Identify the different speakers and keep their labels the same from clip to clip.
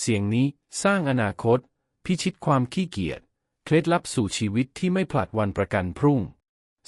Speaker 1: เสียงนี้สร้างอนาคต พิชิตความขี้เกียจ เคล็ดลับสู่ชีวิตที่ไม่ผลัดวันประกันพรุ่ง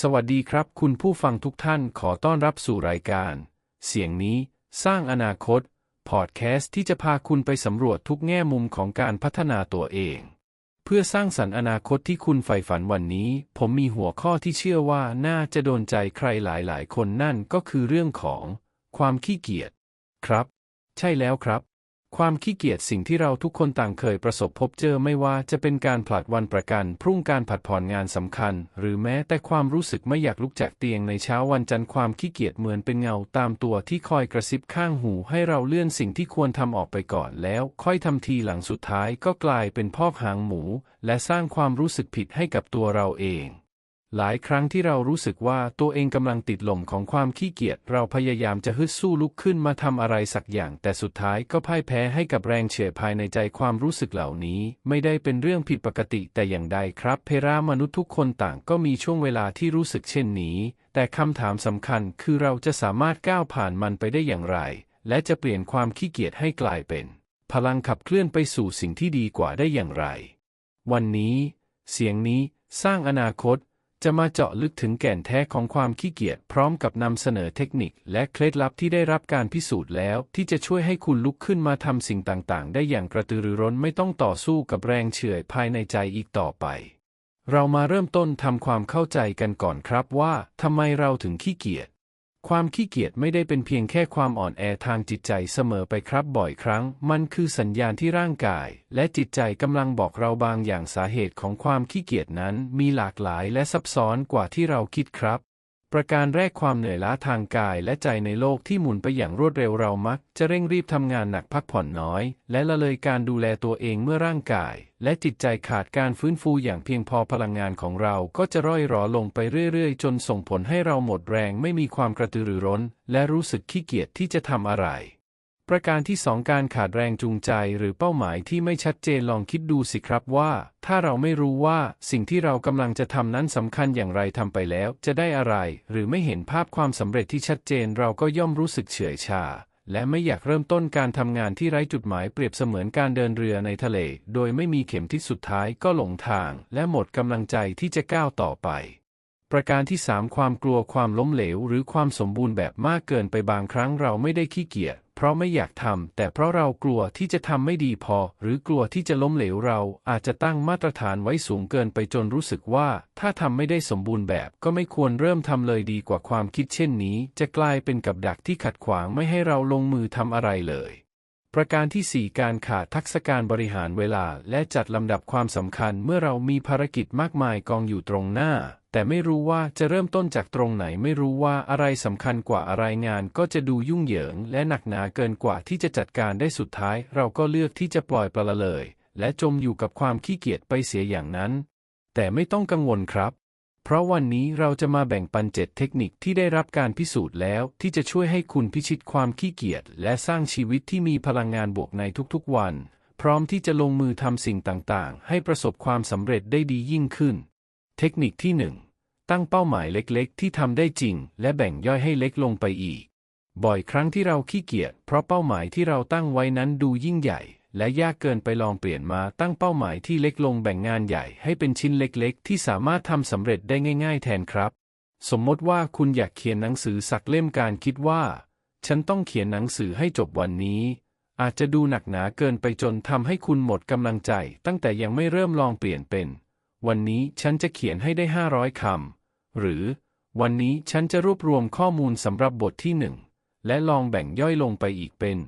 Speaker 1: สวัสดีครับคุณผู้ฟังทุกท่านขอต้อนรับสู่รายการ เสียงนี้สร้างอนาคต พอดแคสต์ที่จะพาคุณไปสำรวจทุกแง่มุมของการพัฒนาตัวเอง เพื่อสร้างสรรค์อนาคตที่คุณใฝ่ฝันวันนี้ ผมมีหัวข้อที่เชื่อว่าน่าจะโดนใจใครหลายๆ คนนั่นก็คือเรื่องของ ความขี้เกียจ ครับ ใช่แล้วครับ ความขี้เกียจสิ่งที่เราทุกคนต่างเคยประสบพบเจอไม่ว่าจะเป็นการผลัดวันประกัน พรุ่งการผัดผ่อนงานสำคัญ หรือแม้แต่ความรู้สึกไม่อยากลุกจากเตียงในเช้าวันจันทร์ความขี้เกียจเหมือนเป็นเงาตามตัวที่คอยกระซิบข้างหูให้เราเลื่อนสิ่งที่ควรทำออกไปก่อนแล้ว ค่อยทำทีหลังสุดท้ายก็กลายเป็นพอกหางหมู และสร้างความรู้สึกผิดให้กับตัวเราเอง หลายครั้งที่เรารู้สึกว่าตัวเองกำลังติดหล่มของความขี้เกียจเราพยายามจะฮึดสู้ลุกขึ้นมาทำอะไรสักอย่าง แต่สุดท้ายก็พ่ายแพ้ให้กับแรงเฉื่อยภายในใจความรู้สึกเหล่านี้ ไม่ได้เป็นเรื่องผิดปกติแต่อย่างใดครับ เพรามนุษย์ทุกคนต่างก็มีช่วงเวลาที่รู้สึกเช่นนี้ แต่คำถามสำคัญคือเราจะสามารถก้าวผ่านมันไปได้อย่างไร และจะเปลี่ยนความขี้เกียจให้กลายเป็น พลังขับเคลื่อนไปสู่สิ่งที่ดีกว่าได้อย่างไร วันนี้ เสียงนี้ สร้างอนาคต จะมาเจาะลึกถึงแก่นแท้ของความขี้เกียจพร้อมกับนำเสนอเทคนิค และเคล็ดลับที่ได้รับการพิสูจน์แล้ว ที่จะช่วยให้คุณลุกขึ้นมาทำสิ่งต่างๆ ได้อย่างกระตือรือร้นไม่ต้องต่อสู้กับแรงเฉื่อยภายในใจอีกต่อไป เรามาเริ่มต้นทำความเข้าใจกันก่อนครับว่าทำไมเราถึงขี้เกียจ ความขี้เกียจไม่ได้เป็นเพียงแค่ความอ่อนแอทางจิตใจเสมอไปครับบ่อยครั้ง มันคือสัญญาณที่ร่างกาย และจิตใจกำลังบอกเราบางอย่างสาเหตุของความขี้เกียจนั้นมีหลากหลายและซับซ้อนกว่าที่เราคิดครับ ประการแรกความเหนื่อยล้าทางกายและใจในโลกที่หมุนไปอย่างรวดเร็วเรามัก จะเร่งรีบทำงานหนักพักผ่อนน้อย และละเลยการดูแลตัวเองเมื่อร่างกาย และจิตใจขาดการฟื้นฟูอย่างเพียงพอพลังงานของเราก็จะร่อยหรอลงไปเรื่อยๆ จนส่งผลให้เราหมดแรงไม่มีความกระตือรือร้น และรู้สึกขี้เกียจที่จะทำอะไร ประการที่สองการขาดแรงจูงใจหรือเป้าหมายที่ไม่ชัดเจนลองคิดดูสิครับว่า ถ้าเราไม่รู้ว่าสิ่งที่เรากำลังจะทำนั้นสำคัญอย่างไรทำไปแล้ว จะได้อะไร หรือไม่เห็นภาพความสำเร็จที่ชัดเจนเราก็ย่อมรู้สึกเฉื่อยชา และไม่อยากเริ่มต้นการทำงานที่ไร้จุดหมายเปรียบเสมือนการเดินเรือในทะเล โดยไม่มีเข็มทิศสุดท้ายก็หลงทาง และหมดกำลังใจที่จะก้าวต่อไปประการที่ 3 ความกลัวความล้มเหลว หรือความสมบูรณ์แบบมากเกินไปบางครั้งเราไม่ได้ขี้เกียจ เพราะไม่อยากทำแต่เพราะเรากลัวที่จะทำไม่ดีพอ หรือกลัวที่จะล้มเหลวเราอาจจะตั้งมาตรฐานไว้สูงเกินไปจนรู้สึกว่า ถ้าทำไม่ได้สมบูรณ์แบบ ก็ไม่ควรเริ่มทำเลยดีกว่าความคิดเช่นนี้ จะกลายเป็นกับดักที่ขัดขวางไม่ให้เราลงมือทำอะไรเลย ประการที่ 4 การขาดทักษะการบริหารเวลาและจัดลำดับความสำคัญเมื่อเรามีภารกิจมากมายกองอยู่ตรงหน้า แต่ไม่รู้ว่าจะเริ่มต้นจากตรงไหนไม่รู้ว่าอะไรสำคัญกว่าอะไรงานก็จะดูยุ่งเหยิง และหนักหนาเกินกว่าที่จะจัดการได้สุดท้าย เราก็เลือกที่จะปล่อยปละละเลย และจมอยู่กับความขี้เกียจไปเสียอย่างนั้น แต่ไม่ต้องกังวลครับ เพราะวันนี้เราจะมาแบ่งปันเจ็ดเทคนิคที่ได้รับการพิสูจน์แล้ว ที่จะช่วยให้คุณพิชิตความขี้เกียจและสร้างชีวิตที่มีพลังงานบวกในทุกๆวัน พร้อมที่จะลงมือทำสิ่งต่างๆ ให้ประสบความสำเร็จได้ดียิ่งขึ้น เทคนิคที่ 1 ตั้งเป้าหมายเล็กๆ ที่ทำได้จริง และแบ่งย่อยให้เล็กลงไปอีก บ่อยครั้งที่เราขี้เกียจเพราะเป้าหมายที่เราตั้งไว้นั้นดูยิ่งใหญ่ และยากเกินไปลองเปลี่ยนมาตั้งเป้าหมายที่เล็กลงแบ่งงานใหญ่ให้เป็นชิ้นเล็กๆ ที่สามารถทำสำเร็จได้ง่ายๆ แทนครับ สมมติว่าคุณอยากเขียนหนังสือสักเล่มการคิดว่า ฉันต้องเขียนหนังสือให้จบวันนี้ อาจจะดูหนักหนาเกินไปจนทำให้คุณหมดกำลังใจ ตั้งแต่ยังไม่เริ่มลองเปลี่ยนเป็น วันนี้ฉันจะเขียนให้ได้ 500คำหรือ วันนี้ฉันจะรวบรวมข้อมูลสำหรับบทที่หนึ่งและลองแบ่งย่อยลงไปอีกเป็น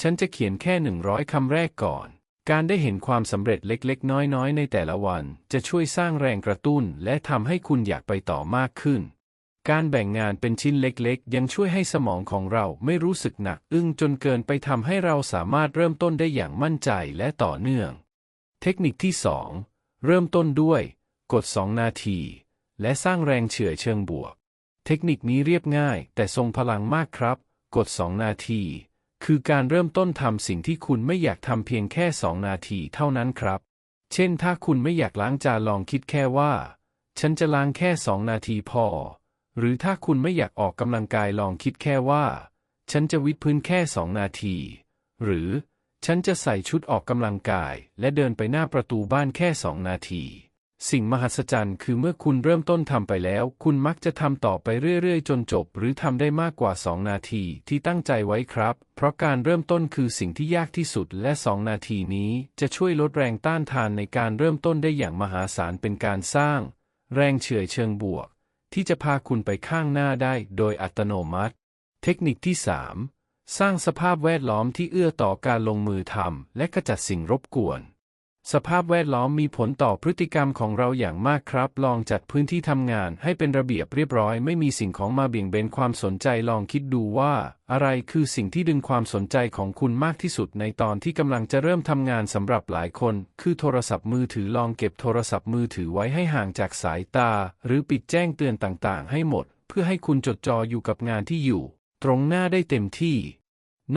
Speaker 1: ฉันจะเขียนแค่100คำแรกก่อน การได้เห็นความสำเร็จเล็กๆ น้อยๆ ในแต่ละวัน จะช่วยสร้างแรงกระตุ้น และทำให้คุณอยากไปต่อมากขึ้น การแบ่งงานเป็นชิ้นเล็กๆ ยังช่วยให้สมองของเราไม่รู้สึกหนักอึ้งจนเกินไปทำให้เราสามารถเริ่มต้นได้อย่างมั่นใจและต่อเนื่อง เทคนิคที่ 2 เริ่มต้นด้วย กด 2 นาที และสร้างแรงเฉื่อยเชิงบวก เทคนิคนี้เรียบง่าย แต่ทรงพลังมากครับ กด 2 นาที คือการเริ่มต้นทำสิ่งที่คุณไม่อยากทำเพียงแค่2นาทีเท่านั้นครับ เช่นถ้าคุณไม่อยากล้างจานลองคิดแค่ว่า ฉันจะล้างแค่2นาทีพอ หรือถ้าคุณไม่อยากออกกำลังกายลองคิดแค่ว่า ฉันจะวิดพื้นแค่2นาที หรือฉันจะใส่ชุดออกกำลังกายและเดินไปหน้าประตูบ้านแค่สองนาที สิ่งมหัศจรรย์คือเมื่อคุณเริ่มต้นทำไปแล้ว คุณมักจะทำต่อไปเรื่อยๆ จนจบ หรือทำได้มากกว่า 2 นาทีที่ตั้งใจไว้ครับ เพราะการเริ่มต้นคือสิ่งที่ยากที่สุดและ 2 นาทีนี้จะช่วยลดแรงต้านทานในการเริ่มต้นได้อย่างมหาศาลเป็นการสร้าง แรงเฉื่อยเชิงบวก ที่จะพาคุณไปข้างหน้าได้โดยอัตโนมัติ เทคนิคที่ 3 สร้างสภาพแวดล้อมที่เอื้อต่อการลงมือทำและขจัดสิ่งรบกวน สภาพแวดล้อมมีผลต่อพฤติกรรมของเราอย่างมากครับ ลองจัดพื้นที่ทำงานให้เป็นระเบียบเรียบร้อย ไม่มีสิ่งของมาเบี่ยงเบนความสนใจ ลองคิดดูว่า อะไรคือสิ่งที่ดึงความสนใจของคุณมากที่สุดในตอนที่กำลังจะเริ่มทำงานสำหรับหลายคน คือโทรศัพท์มือถือลองเก็บโทรศัพท์มือถือไว้ให้ห่างจากสายตา หรือปิดแจ้งเตือนต่างๆ ให้หมด เพื่อให้คุณจดจ่ออยู่กับงานที่อยู่ ตรงหน้าได้เต็มที่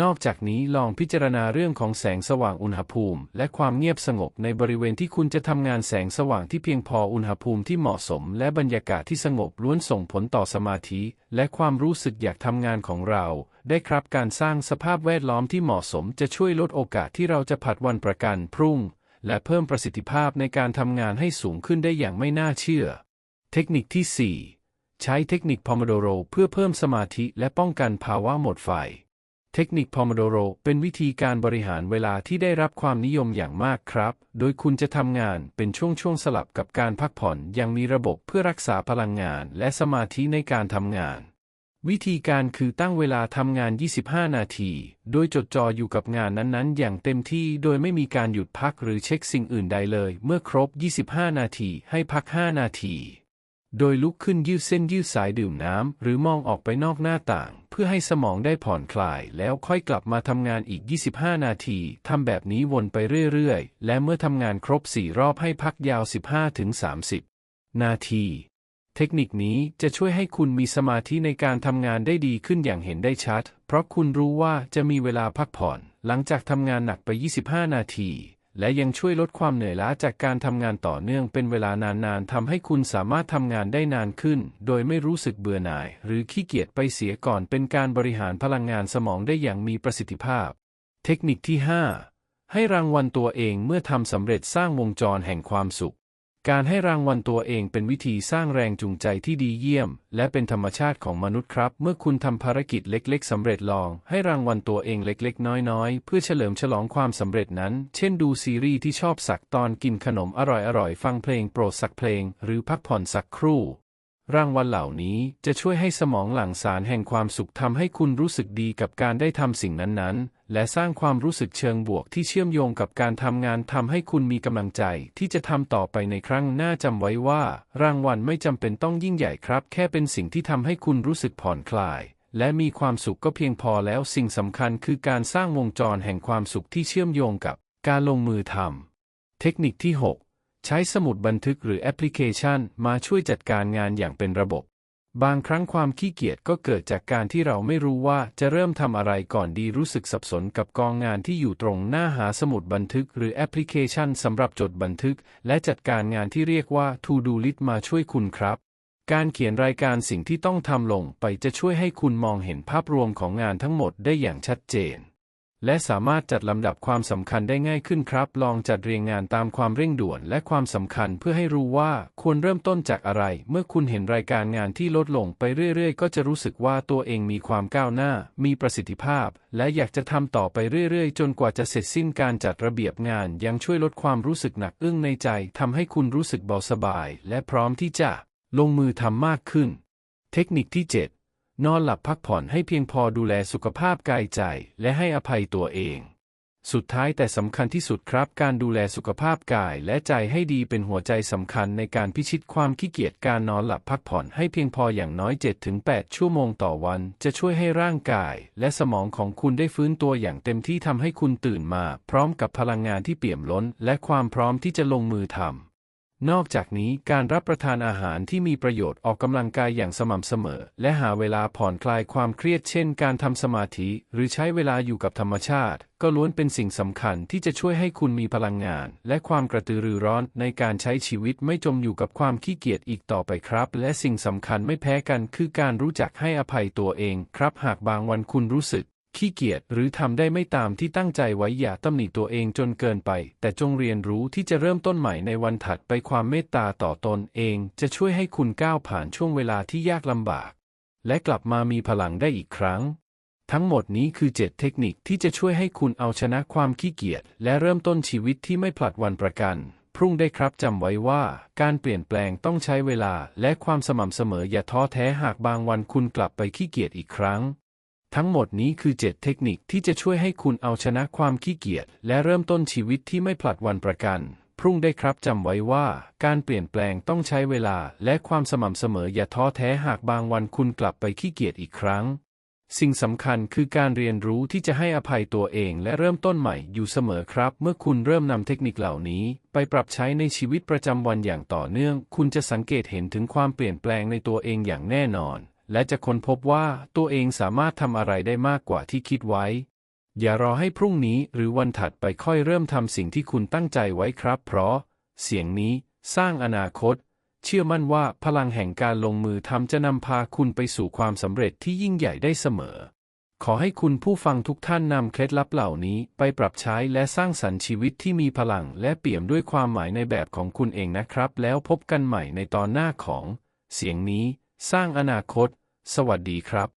Speaker 1: นอกจากนี้ลองพิจารณาเรื่องของแสงสว่างอุณหภูมิ และความเงียบสงบในบริเวณที่คุณจะทำงานแสงสว่างที่เพียงพออุณหภูมิที่เหมาะสม และบรรยากาศที่สงบล้วนส่งผลต่อสมาธิ และความรู้สึกอยากทำงานของเรา ได้ครับการสร้างสภาพแวดล้อมที่เหมาะสมจะช่วยลดโอกาสที่เราจะผัดวันประกันพรุ่ง และเพิ่มประสิทธิภาพในการทำงานให้สูงขึ้นได้อย่างไม่น่าเชื่อ เทคนิคที่ 4 ใช้เทคนิคพอมโดโรเพื่อเพิ่มสมาธิและป้องกันภาวะหมดไฟ เทคนิคพอมโดโรเป็นวิธีการบริหารเวลาที่ได้รับความนิยมอย่างมากครับ โดยคุณจะทำงานเป็นช่วงๆสลับกับการพักผ่อนอย่างมีระบบเพื่อรักษาพลังงานและสมาธิในการทำงาน วิธีการคือตั้งเวลาทำงาน 25 นาที โดยจดจ่ออยู่กับงานนั้นๆ อย่างเต็มที่โดยไม่มีการหยุดพักหรือเช็คสิ่งอื่นใดเลย เมื่อครบ 25 นาทีให้พัก 5 นาที โดยลุกขึ้นยืดเส้นยืดสายดื่มน้ำ หรือมองออกไปนอกหน้าต่าง เพื่อให้สมองได้ผ่อนคลาย แล้วค่อยกลับมาทำงานอีก 25 นาที ทำแบบนี้วนไปเรื่อยๆ และเมื่อทำงานครบ 4 รอบให้พักยาว 15-30 นาที เทคนิคนี้จะช่วยให้คุณมีสมาธิในการทำงานได้ดีขึ้นอย่างเห็นได้ชัด เพราะคุณรู้ว่าจะมีเวลาพักผ่อน หลังจากทำงานหนักไป 25 นาที และยังช่วยลดความเหนื่อยล้าจากการทำงานต่อเนื่องเป็นเวลานานๆทำให้คุณสามารถทำงานได้นานขึ้น โดยไม่รู้สึกเบื่อหน่าย หรือขี้เกียจไปเสียก่อนเป็นการบริหารพลังงานสมองได้อย่างมีประสิทธิภาพ เทคนิคที่ 5 ให้รางวัลตัวเองเมื่อทำสำเร็จสร้างวงจรแห่งความสุข การให้รางวัลตัวเองเป็นวิธีสร้างแรงจูงใจที่ดีเยี่ยม และเป็นธรรมชาติของมนุษย์ครับ เมื่อคุณทำภารกิจเล็กๆสำเร็จลอง ให้รางวัลตัวเองเล็กๆ น้อยๆ เพื่อเฉลิมฉลองความสำเร็จนั้น เช่นดูซีรีส์ที่ชอบสักตอนกินขนมอร่อยๆ ฟังเพลงโปรดสักเพลง หรือพักผ่อนสักครู่ รางวัลเหล่านี้จะช่วยให้สมองหลั่งสารแห่งความสุขทำให้คุณรู้สึกดีกับการได้ทำสิ่งนั้นๆ และสร้างความรู้สึกเชิงบวกที่เชื่อมโยงกับการทำงานทำให้คุณมีกำลังใจที่จะทำต่อไปในครั้งหน้าจำไว้ว่า รางวัลไม่จำเป็นต้องยิ่งใหญ่ครับ แค่เป็นสิ่งที่ทำให้คุณรู้สึกผ่อนคลาย และมีความสุขก็เพียงพอแล้วสิ่งสำคัญคือการสร้างวงจรแห่งความสุขที่เชื่อมโยงกับ การลงมือทำเทคนิคที่ 6 ใช้สมุดบันทึกหรือแอปพลิเคชัน มาช่วยจัดการงานอย่างเป็นระบบ บางครั้งความขี้เกียจก็เกิดจากการที่เราไม่รู้ว่าจะเริ่มทำอะไรก่อนดีรู้สึกสับสนกับกองงานที่อยู่ตรงหน้าหาสมุดบันทึก หรือแอปพลิเคชันสำหรับจดบันทึก และจัดการงานที่เรียกว่า To Do List มาช่วยคุณครับ การเขียนรายการสิ่งที่ต้องทำลงไปจะช่วยให้คุณมองเห็นภาพรวมของงานทั้งหมดได้อย่างชัดเจน และสามารถจัดลำดับความสำคัญได้ง่ายขึ้นครับ ลองจัดเรียงงานตามความเร่งด่วนและความสำคัญเพื่อให้รู้ว่าควรเริ่มต้นจากอะไร เมื่อคุณเห็นรายการงานที่ลดลงไปเรื่อยๆ ก็จะรู้สึกว่าตัวเองมีความก้าวหน้า มีประสิทธิภาพ และอยากจะทำต่อไปเรื่อยๆ จนกว่าจะเสร็จสิ้นการจัดระเบียบงาน ยังช่วยลดความรู้สึกหนักอึ้งในใจทำให้คุณรู้สึกเบาสบาย และพร้อมที่จะ ลงมือทำมากขึ้น เทคนิคที่ 7 นอนหลับพักผ่อนให้เพียงพอดูแลสุขภาพกายใจ และให้อภัยตัวเอง สุดท้ายแต่สำคัญที่สุดครับ การดูแลสุขภาพกายและใจให้ดีเป็นหัวใจสำคัญในการพิชิตความขี้เกียจการนอนหลับพักผ่อนให้เพียงพออย่างน้อย 7-8 ชั่วโมงต่อวัน จะช่วยให้ร่างกาย และสมองของคุณได้ฟื้นตัวอย่างเต็มที่ทำให้คุณตื่นมา พร้อมกับพลังงานที่เปี่ยมล้น และความพร้อมที่จะลงมือทำ นอกจากนี้การรับประทานอาหารที่มีประโยชน์ออกกำลังกายอย่างสม่ำเสมอ และหาเวลาผ่อนคลายความเครียดเช่นการทำสมาธิ หรือใช้เวลาอยู่กับธรรมชาติ ก็ล้วนเป็นสิ่งสำคัญที่จะช่วยให้คุณมีพลังงาน และความกระตือรือร้อนในการใช้ชีวิตไม่จมอยู่กับความขี้เกียจอีกต่อไปครับ และสิ่งสำคัญไม่แพ้กันคือการรู้จักให้อภัยตัวเองครับ หากบางวันคุณรู้สึก ขี้เกียจหรือทำได้ไม่ตามที่ตั้งใจไว้อย่าตำหนิตัวเองจนเกินไป แต่จงเรียนรู้ที่จะเริ่มต้นใหม่ในวันถัดไปความเมตตาต่อตนเอง จะช่วยให้คุณก้าวผ่านช่วงเวลาที่ยากลำบาก และกลับมามีพลังได้อีกครั้ง ทั้งหมดนี้คือ 7 เทคนิคที่จะช่วยให้คุณเอาชนะความขี้เกียจและเริ่มต้นชีวิตที่ไม่ผลัดวันประกันพรุ่งได้ครับจำไว้ว่าการเปลี่ยนแปลงต้องใช้เวลาและความสม่ำเสมออย่าท้อแท้หากบางวันคุณกลับไปขี้เกียจอีกครั้ง ทั้งหมดนี้คือ 7 เทคนิคที่จะช่วยให้คุณเอาชนะความขี้เกียจและเริ่มต้นชีวิตที่ไม่ผลัดวันประกัน พรุ่งได้ครับจำไว้ว่า การเปลี่ยนแปลงต้องใช้เวลาและความสม่ำเสมออย่าท้อแท้หากบางวันคุณกลับไปขี้เกียจอีกครั้ง สิ่งสำคัญคือการเรียนรู้ที่จะให้อภัยตัวเองและเริ่มต้นใหม่อยู่เสมอครับ เมื่อคุณเริ่มนำเทคนิคเหล่านี้ ไปปรับใช้ในชีวิตประจำวันอย่างต่อเนื่อง คุณจะสังเกตเห็นถึงความเปลี่ยนแปลงในตัวเองอย่างแน่นอน และจะค้นพบว่าตัวเองสามารถทำอะไรได้มากกว่าที่คิดไว้ อย่ารอให้พรุ่งนี้หรือวันถัดไปค่อยเริ่มทำสิ่งที่คุณตั้งใจไว้ครับ เพราะ เสียงนี้สร้างอนาคต เชื่อมั่นว่าพลังแห่งการลงมือทำจะนำพาคุณไปสู่ความสำเร็จที่ยิ่งใหญ่ได้เสมอ ขอให้คุณผู้ฟังทุกท่านนำเคล็ดลับเหล่านี้ไปปรับใช้และสร้างสรรค์ชีวิตที่มีพลังและเปี่ยมด้วยความหมายในแบบของคุณเองนะครับ แล้วพบกันใหม่ในตอนหน้าของ เสียงนี้ สร้างอนาคต สวัสดีครับ